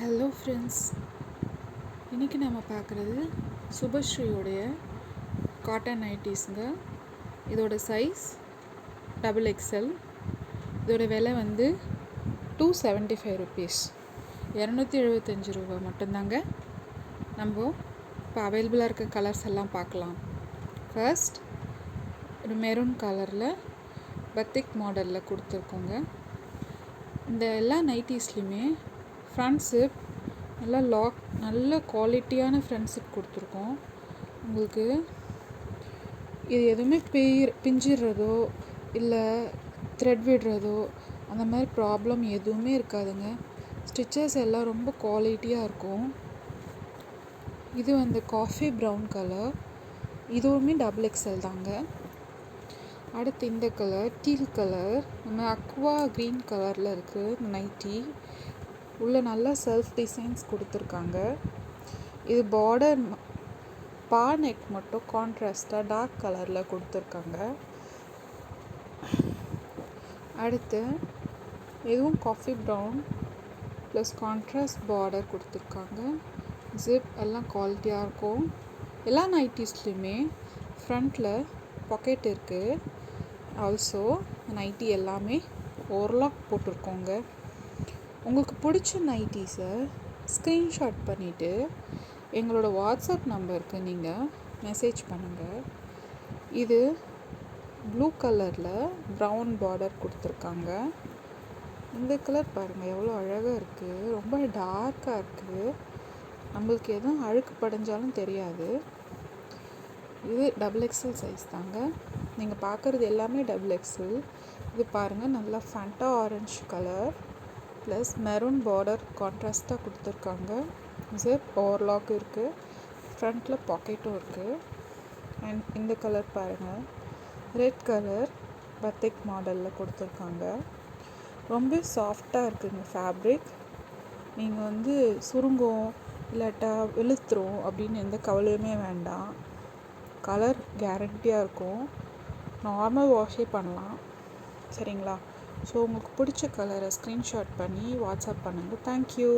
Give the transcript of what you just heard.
Hello friends இன்றைக்கி நம்ம பார்க்குறது சுபஸ்ரீயோடைய காட்டன் நைட்டிஸுங்க இதோட சைஸ் டபுள் எக்ஸ்எல் இதோட விலை வந்து டூ செவன்ட்டி ஃபைவ் ருபீஸ் இரநூத்தி எழுபத்தஞ்சி ரூபா மட்டும்தாங்க. நம்ம இப்போ அவைலபிளாக இருக்க கலர்ஸ் எல்லாம் பார்க்கலாம். ஃபர்ஸ்ட் ஒரு மெரூன் கலரில் பத்திக் மாடலில் கொடுத்துருக்கோங்க. இந்த எல்லா நைட்டிஸ்லையுமே ஃப்ரெண்ட்ஷிப் நல்லா லாக் நல்ல குவாலிட்டியான ஃப்ரெண்ட்ஷிப் கொடுத்துருக்கோம். உங்களுக்கு இது எதுவுமே பெய் பிஞ்சிடுறதோ இல்லை த்ரெட் விடுறதோ அந்த மாதிரி ப்ராப்ளம் எதுவுமே இருக்காதுங்க. ஸ்டிச்சஸ் எல்லாம் ரொம்ப குவாலிட்டியாக இருக்கும். இது வந்து காஃபி ப்ரௌன் கலர் இதுவுமே டபுள் எக்ஸல் தாங்க. அடுத்து இந்த கலர் டீல் கலர் நம்ம அக்வா க்ரீன் கலரில் இருக்குது இந்த நைட்டி உள்ளே நல்லா செல்ஃப் டிசைன்ஸ் கொடுத்துருக்காங்க. இது பார்டர் பா நெக் மட்டும் கான்ட்ராஸ்டாக டார்க் கலரில் கொடுத்துருக்காங்க. அடுத்து இதுவும் coffee brown plus contrast border கொடுத்துருக்காங்க. ஜிப் எல்லாம் குவாலிட்டியாக இருக்கும். எல்லா நைட்டிஸ்லேயுமே ஃப்ரண்ட்டில் பாக்கெட் இருக்குது ஆல்சோ நைட்டி எல்லாமே ஓர்லாக் போட்டிருக்கோங்க. உங்களுக்கு பிடிச்ச நைட்டிஸை ஸ்க்ரீன்ஷாட் பண்ணிவிட்டு எங்களோட வாட்ஸ்அப் நம்பருக்கு நீங்கள் மெசேஜ் பண்ணுங்கள் இது ப்ளூ கலரில் ப்ரௌன் பார்டர் கொடுத்துருக்காங்க. இந்த கலர் பாருங்கள் எவ்வளோ அழகாக இருக்குது ரொம்ப டார்க்காக இருக்குது நம்மளுக்கு எதுவும் அழுக்கு படைஞ்சாலும் தெரியாது. இது டபுள் எக்ஸல் சைஸ் தாங்க. நீங்கள் பார்க்குறது எல்லாமே டபுள் எக்ஸல் இது பாருங்கள் நல்லா Fanta orange colour plus maroon border கான்ட்ராஸ்ட்டாக கொடுத்துருக்காங்க. ஜிப் ஓவர்லாக் இருக்குது ஃப்ரண்ட்டில் பாக்கெட்டும் இருக்குது அண்ட் இந்த கலர் பாருங்கள் ரெட் கலர் பத்திக் மாடலில் கொடுத்துருக்காங்க. ரொம்ப சாஃப்டாக இருக்குங்க ஃபேப்ரிக் நீங்கள் வந்து சுருங்கும் இல்லாட்டா வெளுத்துரும் அப்படின்னு எந்த கவலையுமே வேண்டாம். கலர் கேரண்டியாக இருக்கும். நார்மல் வாஷே பண்ணலாம். சரிங்களா? ஸோ உங்களுக்கு பிடிச்ச கலரை ஸ்க்ரீன்ஷாட் பண்ணி வாட்ஸ்அப் பண்ணுங்கள் தேங்க்யூ